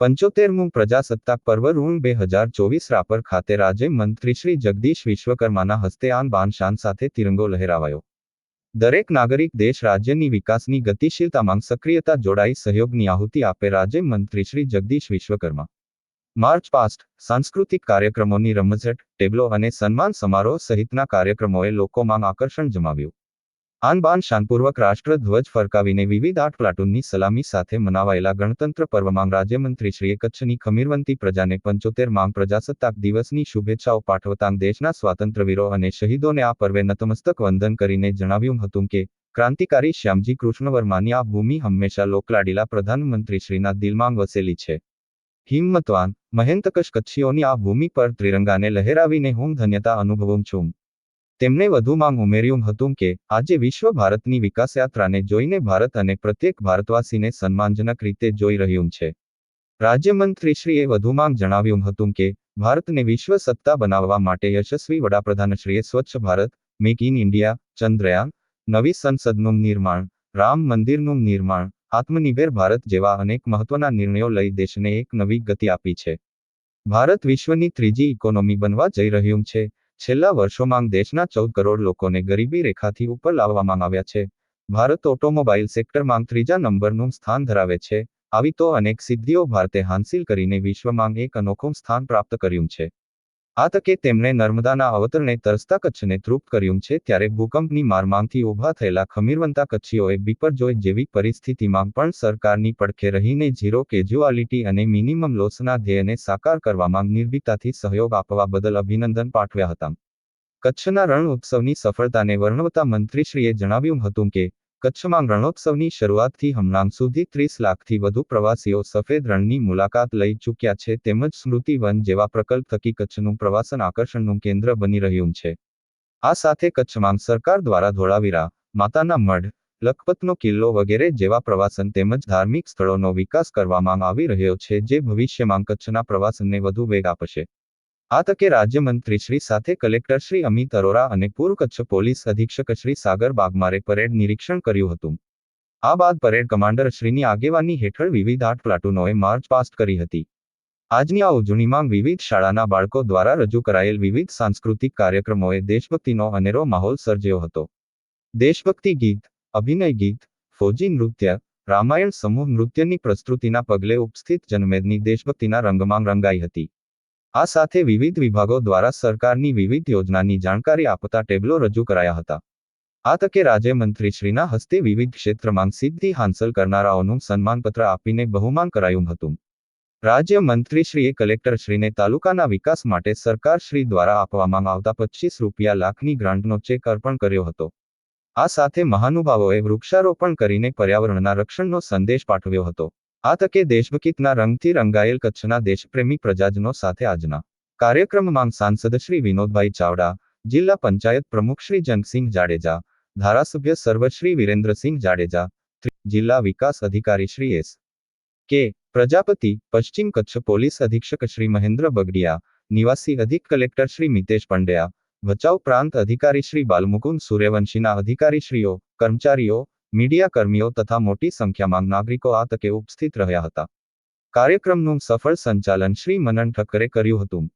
પંચોતેરમું પ્રજાસત્તાક પર્વ ઋણ બે હજાર ચોવીસ રાપર ખાતે રાજ્ય મંત્રી શ્રી જગદીશ વિશ્વકર્માના હસ્તે આન બાન શાન સાથે તિરંગો લહેરાવાયો. દરેક નાગરિક દેશ રાજ્યની વિકાસની ગતિશીલતામાં સક્રિયતા જોડાઈ સહયોગની આહુતિ આપે રાજ્ય મંત્રી શ્રી જગદીશ વિશ્વકર્મા. માર્ચ પાસ્ટ, સાંસ્કૃતિક કાર્યક્રમોની રમઝટ, ટેબલો અને સન્માન સમારોહ સહિતના કાર્યક્રમોએ લોકોમાં આકર્ષણ જમાવ્યું. આન બાન શાનપૂર્વક રાષ્ટ્રધ્વજ ફરકાવીને વિવિધ આઠ પ્લાટૂનની સલામી સાથે મનાવાયેલા ગણતંત્ર પર્વમાં રાજ્યમંત્રીશ્રીએ કચ્છની ખમીરવંતી પ્રજાને પંચોતેરમાં પ્રજાસત્તાક દિવસની શુભેચ્છાઓ પાઠવતાં દેશના સ્વાતંત્ર્યવીરો અને શહીદોને આ પર્વે નતમસ્તક વંદન કરીને જણાવ્યું હતું કે, ક્રાંતિકારી શ્યામજી કૃષ્ણવર્માની આ ભૂમિ હંમેશા લોકલાડીલા પ્રધાનમંત્રીશ્રીના દિલમાં વસેલી છે. હિંમતવાન મહેંતકશ કચ્છીઓની આ ભૂમિ પર ત્રિરંગાને લહેરાવીને હું ધન્યતા અનુભવું છું. તેમણે વધુમાં ઉમેર્યું હતું કે, આજે વિશ્વ ભારતની વિકાસયાત્રાને જોઈને ભારત અને પ્રત્યેક ભારતવાસીને સન્માનજનક રીતે જોઈ રહ્યું છે. રાજ્યમંત્રીશ્રીએ વધુમાં જણાવ્યું હતું કે, ભારતને વિશ્વ સત્તા બનાવવા માટે યશસ્વી વડાપ્રધાનશ્રીએ Swachh Bharat, make in India, Chandrayaan, નવી સંસદનું નિર્માણ, રામ મંદિરનું નિર્માણ, આત્મનિર્ભર ભારત જેવા અનેક મહત્વના નિર્ણયો લઈ દેશને એક નવી ગતિ આપી છે. ભારત વિશ્વની ત્રીજી ઇકોનોમી બનવા જઈ રહ્યું છે. છેલ્લા વર્ષોમાં દેશના ચૌદ કરોડ લોકોને ગરીબી રેખાથી ઉપર લાવવામાં આવ્યા છે. ભારત ઓટોમોબાઈલ સેક્ટરમાં ત્રીજા નંબરનું સ્થાન ધરાવે છે. આવી તો અનેક સિદ્ધિઓ ભારતે હાંસિલ કરીને વિશ્વમાં એક અનોખું સ્થાન પ્રાપ્ત કર્યું છે. આ તકે તેમણે નર્મદાના અવતરણે તરસતા કચ્છને તૃપ્ત કર્યું છે ત્યારે ભૂકંપની મારમાંગથી ઊભા થયેલા ખમીરવંતા કચ્છીઓએ બીપરજોય જેવી પરિસ્થિતિમાં પણ સરકારની પડખે રહીને ઝીરો કેજ્યુઆલિટી અને મિનિમમ લોસના ધ્યેયને સાકાર કરવામાં નિર્ભીકતાથી સહયોગ આપવા બદલ અભિનંદન પાઠવ્યા હતા. કચ્છના રણ ઉત્સવની સફળતાને વર્ણવતા મંત્રીશ્રીએ જણાવ્યું હતું કે કચ્છમાં રણોત્સવની શરૂઆતથી હમણાં સુધી ત્રીસ લાખથી વધુ પ્રવાસીઓ સફેદ રણની મુલાકાત લઈ ચૂક્યા છે તેમજ સ્મૃતિવન જેવા પ્રકલ્પ થકી કચ્છનું પ્રવાસન આકર્ષણનું કેન્દ્ર બની રહ્યું છે. આ સાથે કચ્છમાં સરકાર દ્વારા ધોળાવીરા, માતાના મઢ, લખપતનો કિલ્લો વગેરે જેવા પ્રવાસન તેમજ ધાર્મિક સ્થળોનો વિકાસ કરવામાં આવી રહ્યો છે જે ભવિષ્યમાં કચ્છના પ્રવાસનને વધુ વેગ આપશે. આ તકે રાજ્યમંત્રી શ્રી સાથે કલેક્ટર શ્રી અમિત અરોરા અને પૂર્વ કચ્છ પોલીસ અધિક્ષક શ્રી સાગર બાગમારે પરેડ નિરીક્ષણ કર્યું હતું. આ બાદ પરેડ કમાન્ડર શ્રીની આગેવાની હેઠળ વિવિધ આઠ પ્લાટુનોએ માર્ચ પાસ્ટ કરી હતી. આજની આ ઉજવણીમાં વિવિધ શાળાના બાળકો દ્વારા રજૂ કરાયેલ વિવિધ સાંસ્કૃતિક કાર્યક્રમોએ દેશભક્તિનો અનેરો માહોલ સર્જ્યો હતો. દેશભક્તિ ગીત, અભિનય ગીત, ફૌજી નૃત્ય, રામાયણ સમૂહ નૃત્યની પ્રસ્તુતિના પગલે ઉપસ્થિત જનમેદની દેશભક્તિના રંગમાં રંગાઈ હતી. આ સાથે વિવિધ વિભાગો દ્વારા સરકારની વિવિધ યોજનાની જાણકારી આપતા ટેબલો રજૂ કરાયા હતા. આ તકે રાજ્યમંત્રીશ્રીના હસ્તે વિવિધ ક્ષેત્રમાં સિદ્ધિ હાંસલ કરનારાઓનું સન્માનપત્ર આપીને બહુમાન કરાયું હતું. રાજ્ય મંત્રીશ્રીએ કલેક્ટરશ્રીને તાલુકાના વિકાસ માટે સરકારશ્રી દ્વારા આપવામાં આવતા પચીસ રૂપિયા લાખની ગ્રાન્ટનો ચેક અર્પણ કર્યો હતો. આ સાથે મહાનુભાવોએ વૃક્ષારોપણ કરીને પર્યાવરણના રક્ષણનો સંદેશ પાઠવ્યો હતો. આ તકે દેશભકિતના રંગથી રંગાયેલ કચ્છના દેશપ્રેમી પ્રજાજનો સાથે આજના કાર્યક્રમમાં સાંસદ શ્રી વિનોદભાઈ ચાવડા, જિલ્લા પંચાયત પ્રમુખ શ્રી જંગસિંહ જાડેજા, ધારાસભ્ય સર્વશ્રી વિરેન્દ્રસિંહ જાડેજા જિલ્લા વિકાસ અધિકારી શ્રી એસ. કે. પ્રજાપતિ, પશ્ચિમ કચ્છ પોલીસ અધિક્ષક શ્રી મહેન્દ્ર બગડિયા, નિવાસી અધિક કલેક્ટર શ્રી મિતેશ પંડ્યા, ભચાઉ પ્રાંત અધિકારી શ્રી બાલમુકુંદ સૂર્યવંશીના અધિકારીશ્રીઓ, કર્મચારીઓ મીડિયા કર્મીઓ તથા મોટી સંખ્યામાં નાગરિકો આ તકે ઉપસ્થિત રહ્યા હતા. કાર્યક્રમનું સફળ સંચાલન શ્રી મનન ઠક્કરે કર્યું હતું.